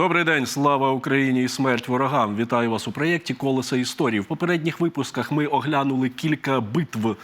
Добрий день, слава Україні і смерть ворогам. Вітаю вас у проєкті Колеса історії. В попередніх випусках ми оглянули кілька битв,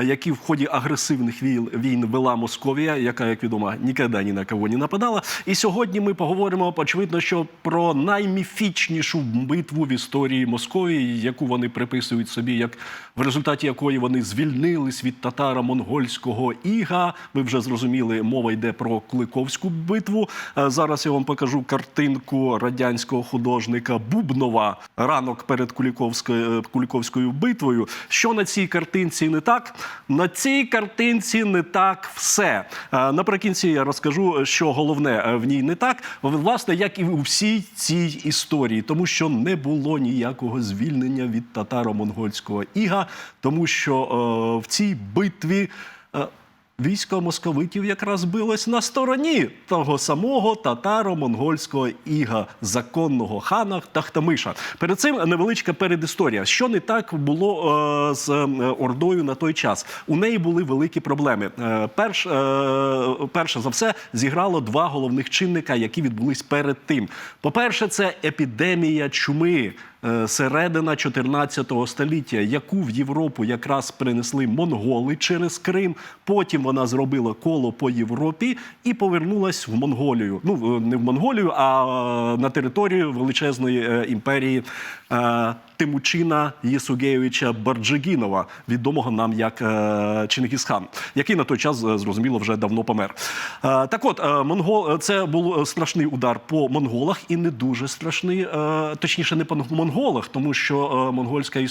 які в ході агресивних війн, вела Московія, яка, як відомо, ніколи ні на кого не нападала. І сьогодні ми поговоримо, очевидно, що про найміфічнішу битву в історії Московії, яку вони приписують собі, як в результаті якої вони звільнились від татара монгольського іга. Ви вже зрозуміли, мова йде про Куликовську битву. Зараз я вам покажу картинку радянського художника Бубнова ранок перед Куліковською, Куліковською битвою. Що на цій картинці не так? На цій картинці не так все. Е, Наприкінці я розкажу, що головне е, в ній не так. Власне, як і у всій цій історії, тому що не було ніякого звільнення від татаро-монгольського іга, тому що е, в цій битві. Військо московитів якраз билось на стороні того самого татаро-монгольського іга, законного хана Тахтамиша. Перед цим невеличка передісторія. Що не так було е, з е, Ордою на той час? У неї були великі проблеми. Е, перш, е, перше за все зіграло два головних чинника, які відбулись перед тим. По-перше, це епідемія чуми. Е, Середина 14 століття, яку в Європу якраз принесли монголи через Крим. Потім вона зробила коло по Європі і повернулась в Монголію. Ну е, не в Монголію, а е, на територію величезної імперії Тимучина Єсугеєвича Барджигінова, відомого нам як е, Чингісхан, який на той час зрозуміло вже давно помер. Так от монгол це був страшний удар по монголах і не дуже страшний, точніше, не по монголах, тому що е, монгольська е,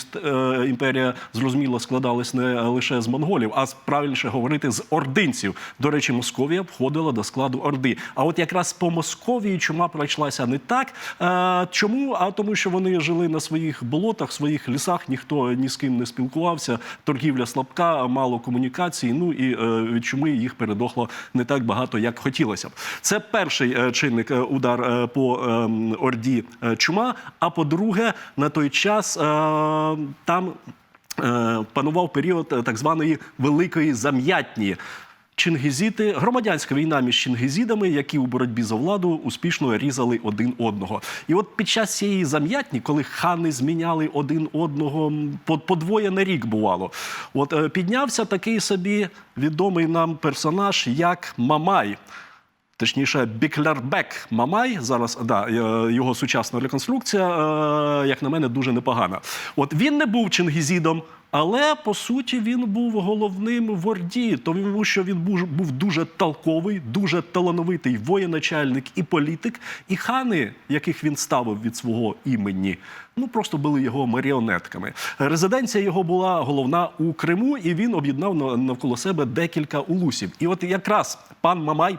імперія зрозуміло складалась не лише з монголів, а правильніше говорити з ординців. До речі, Московія входила до складу Орди. А от якраз по Московії чума пройшлася не так. Е, Чому? А тому, що вони жили на своїх болотах, своїх лісах, ніхто ні з ким не спілкувався. Торгівля слабка, мало комунікацій. Ну і від чуми їх передохло не так багато, як хотілося б. Це перший чинник удар по ем, орді чума. А по-друге, на той час е, там е, панував період е, так званої великої зам'ятні. Чингізіти, громадянська війна між чингізідами, які у боротьбі за владу успішно різали один одного. І от під час цієї зам'ятні, коли хани зміняли один одного м, по, по двоє на рік бувало, от піднявся такий собі відомий нам персонаж, як Мамай. Точніше, Біклярбек Мамай. Зараз да, е, його сучасна реконструкція, е, як на мене, дуже непогана. От він не був чингізідом, але по суті він був головним в Орді, тому що він був, був дуже толковий, дуже талановитий воєначальник і політик. І хани, яких він ставив від свого імені, ну просто були його маріонетками. Резиденція його була головна у Криму, і він об'єднав на- навколо себе декілька улусів. І от якраз пан Мамай.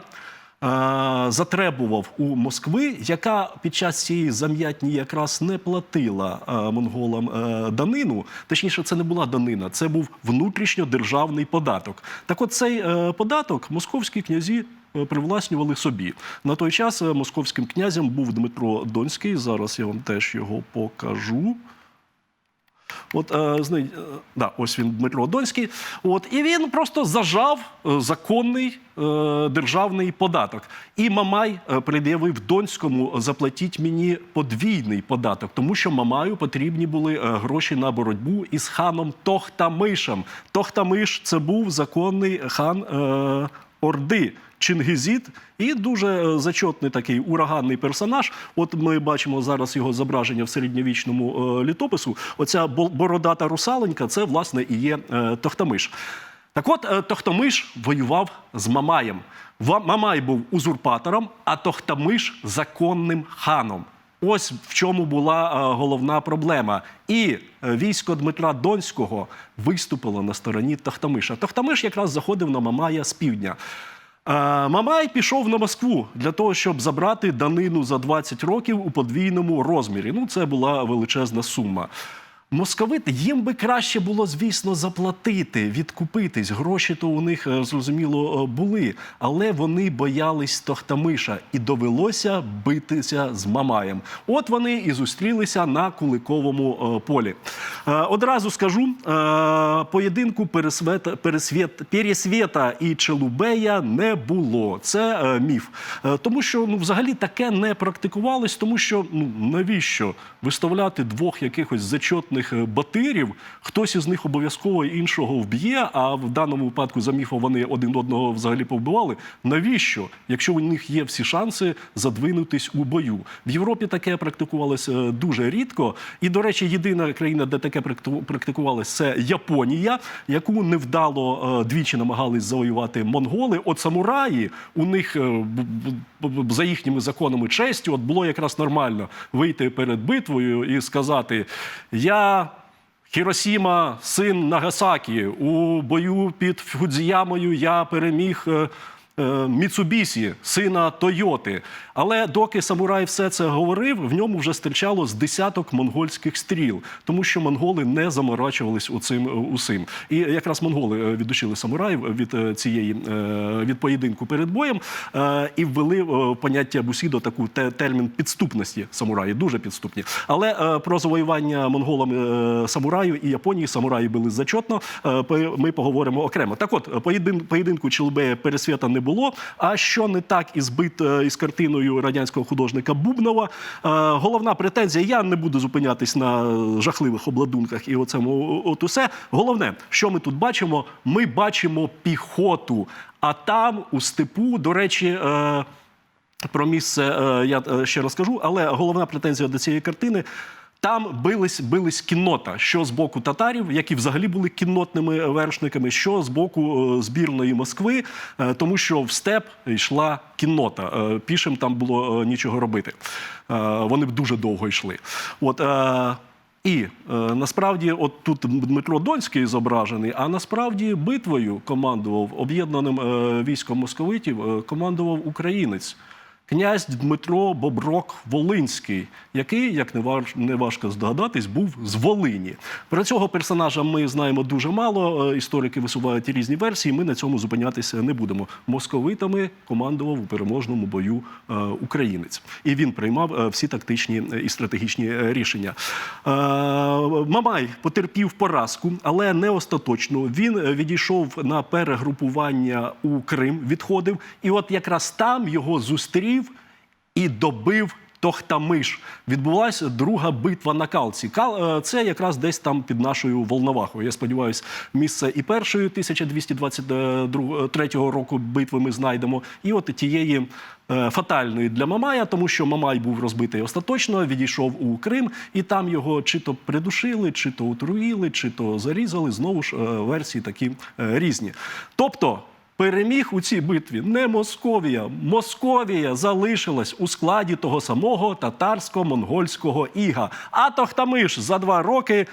Е, Затребував у Москви, яка під час цієї зам'ятні якраз не платила е, монголам е, данину. Точніше, це не була данина, це був внутрішньодержавний податок. Так, от цей податок московські князі привласнювали собі. На той час московським князем був Дмитро Донський. Зараз я вам теж його покажу. От е, е, да, ось він Дмитро Донський. От і він просто зажав е, законний державний податок. І Мамай пред'явив Донському заплатіть мені подвійний податок, тому що Мамаю потрібні були гроші на боротьбу із ханом Тохтамишем. Тохтамиш це був законний хан Орди. Чингізіт і дуже е, зачетний такий ураганний персонаж. От ми бачимо зараз його зображення в середньовічному е, літопису. Оця бородата русаленька це власне і є е, Тохтамиш. Так от Тохтамиш воював з Мамаєм. Мамай був узурпатором, а Тохтамиш законним ханом. Ось в чому була головна проблема. І військо Дмитра Донського виступило на стороні Тохтамиша. Тохтамиш якраз заходив на Мамая з півдня. Мамай пішов на Москву для того, щоб забрати данину за 20 років у подвійному розмірі. Ну, це була величезна сума. Московити їм би краще було, звісно, заплатити, відкупитись. Гроші то у них е, зрозуміло е, були, але вони боялись Тохтамиша і довелося битися з Мамаєм. От вони і зустрілися на Куликовому е, полі. Одразу скажу: поєдинку Пересвета, Пересвет, Пересвєта і Челубея не було. Це міф. Тому що ну, взагалі таке не практикувалось, тому що ну навіщо виставляти двох якихось зачетних е, батирів? Хтось із них обов'язково іншого вб'є, а в даному випадку за міфом вони один одного взагалі повбивали. Навіщо? Якщо у них є всі шанси задвинутись у бою. В Європі таке практикувалося е, дуже рідко. І, до речі, єдина країна, де таке практику- практикувалось, це Японія, яку невдало е, двічі намагались завоювати монголи. От самураї у них за їхніми законами честі, от було якраз нормально вийти перед битвою і сказати: Я. Хіросіма, син Нагасакі, у бою під Фудзіямою я переміг е, Міцубісі, сина Тойоти. Але доки самурай все це говорив, в ньому вже стрічало з десяток монгольських стріл, тому що монголи не заморачувались у цим е, усім. І якраз монголи е, відучили самураїв від е, цієї е, від поєдинку перед боєм е, і ввели е, поняття бусідо таку термін підступності самураї, дуже підступні. Але е, про завоювання монголами е, самураю і Японії самураї були зачетно. е, Ми поговоримо окремо. Так, от поєдин, поєдинку Челбея Пересвята не було. А що не так із бит е, із картиною радянського художника Бубнова? Е, Головна претензія. Я не буду зупинятись на жахливих обладунках і оцему от усе. Головне, що ми тут бачимо? Ми бачимо піхоту. А там у степу, до речі. е, про місце я ще розкажу, але головна претензія до цієї картини. Там бились, бились кіннота, що з боку татарів, які взагалі були кіннотними вершниками, що з боку е, збірної Москви, е, тому що в степ йшла кіннота. Е, Пішим там було нічого робити. Вони б дуже довго йшли. От, і насправді, от тут Дмитро Донський зображений, а насправді битвою командував об'єднаним військом московитів, командував українець. Князь Дмитро Боброк Волинський, який, як не важ- важко здогадатись, був з Волині. Про цього персонажа ми знаємо дуже мало. е, Історики висувають різні версії. Ми на цьому зупинятися не будемо. Московитами командував у переможному бою е, українець, і він приймав е, всі тактичні і стратегічні рішення. Мамай потерпів поразку, але не остаточно. Він відійшов на перегрупування у Крим, відходив, і от якраз там його зустрів і добив. Тохтамиш відбулася друга битва на Калці. Кал е, це якраз десь там під нашою Волновахою. Я сподіваюся, місце і першої 1223 року битви ми знайдемо, і от тієї е, фатальної для Мамая, тому що Мамай був розбитий остаточно, відійшов у Крим, і там його чи то придушили, чи то отруїли, чи то зарізали. Знову ж е, версії такі е, різні. Тобто. Переміг у цій битві не Московія. Московія залишилась у складі того самого татарсько-монгольського іга. А Тохтамиш за два роки е,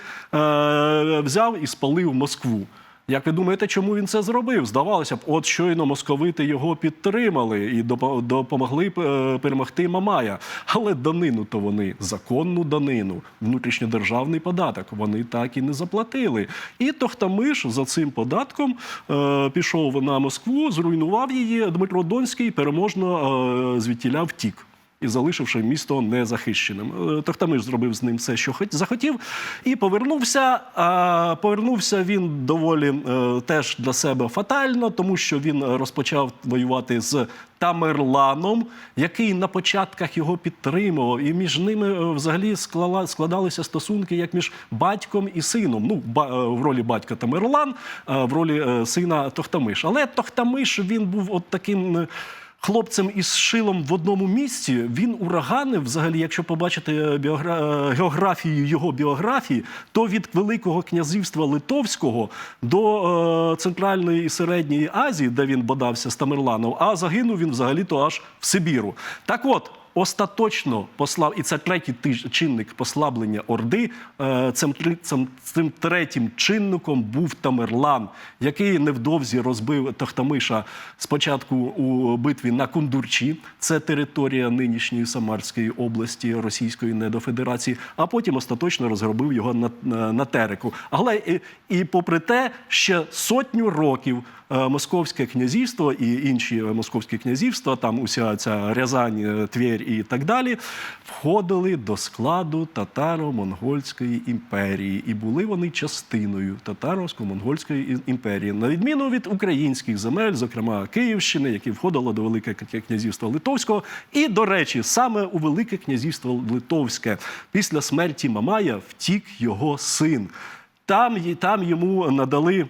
взяв і спалив Москву. Як ви думаєте, чому він це зробив? Здавалося б, от щойно московити його підтримали і допомогли е, перемогти Мамая. Але данину то вони законну данину, внутрішньодержавний податок. Вони так і не заплатили. І Тохтамиш за цим податком е, пішов на Москву, зруйнував її. Дмитро Донський переможно е, звідтіля втік і залишивши місто незахищеним. Е, Тохтамиш зробив з ним все, що захотів, і повернувся. А повернувся він доволі е, теж для себе фатально, тому що він розпочав воювати з Тамерланом, який на початках його підтримував, і між ними е, взагалі склала, складалися стосунки як між батьком і сином. Ну, ба, в ролі батька Тамерлан, в ролі сина Тохтамиш. Але Тохтамиш він був от таким. Хлопцем із шилом в одному місці. Він ураганив, взагалі, якщо побачити е, біогра... е, географію його біографії, то від Великого князівства Литовського до е, Центральної і Середньої Азії, де він бодався з Тамерланом, а загинув він взагалі-то аж в Сибіру. Так от. Остаточно послав, і це третій чинник послаблення Орди. е, Цим, цим, цим третім чинником був Тамерлан, який невдовзі розбив Тохтамиша спочатку у битві на Кундурчі, це територія нинішньої Самарської області Російської недофедерації, а потім остаточно розгробив його на, на, на Тереку. Але і, і попри те, ще сотню років е, Московське князівство і інші московські князівства, там уся ця Рязань, е, Тверь і так далі, входили до складу татаро-монгольської імперії, і були вони частиною татаро-монгольської імперії, на відміну від українських земель, зокрема Київщини, які входило до Велике Кня- князівства Литовського. І, до речі, саме у Велике князівство Литовське після смерті Мамая втік його син. Там, там йому надали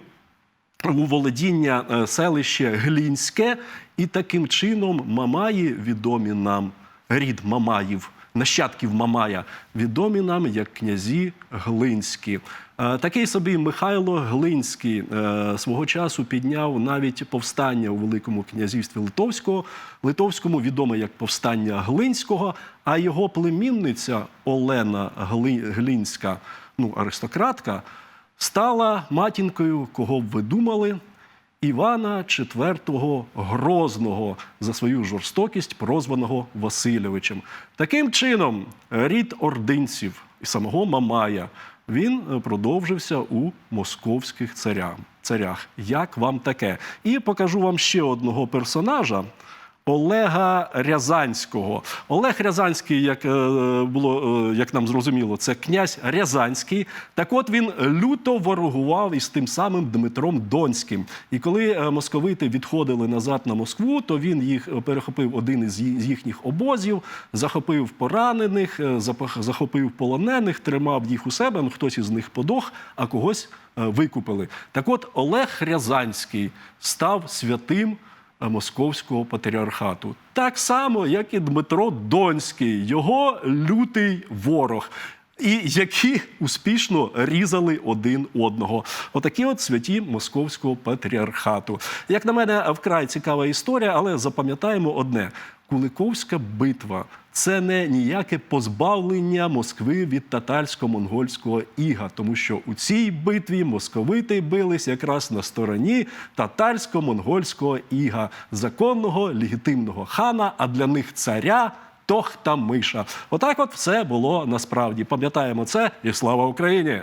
у володіння е, селище Глінське, і таким чином Мамаї відомі нам, рід Мамаїв, нащадків Мамая, відомі нам як князі Глинські. Е, Такий собі Михайло Глинський е, свого часу підняв навіть повстання у Великому князівстві Литовського, Литовському відоме як повстання Глинського, а його племінниця Олена Гли- Глінська, ну, аристократка, стала матінкою, кого б ви думали, Івана IV Грозного за свою жорстокість, прозваного Васильовичем. Таким чином, рід ординців і самого Мамая він е, продовжився у московських царях. царях. Як вам таке? І покажу вам ще одного персонажа. Олега Рязанського. Олег Рязанський, як е, було, е, як нам зрозуміло, це князь Рязанський. Так от він люто ворогував із тим самим Дмитром Донським. І коли е, московити відходили назад на Москву, то він їх перехопив один із їхніх обозів, захопив поранених, захопив полонених, тримав їх у себе. Ну, хтось із них подох, а когось викупили. Так от Олег Рязанський став святим. Московського патріархату. Так само, як і Дмитро Донський, його лютий ворог. І які успішно різали один одного. Отакі от святі московського патріархату. Як на мене, вкрай цікава історія, але запам'ятаємо одне: Куликовська битва це не ніяке позбавлення Москви від татарсько-монгольського іга, тому що у цій битві московити бились якраз на стороні татарсько-монгольського іга, законного легітимного хана, а для них царя. Тохтамиша. Отак, от все було насправді. Пам'ятаємо це і слава Україні!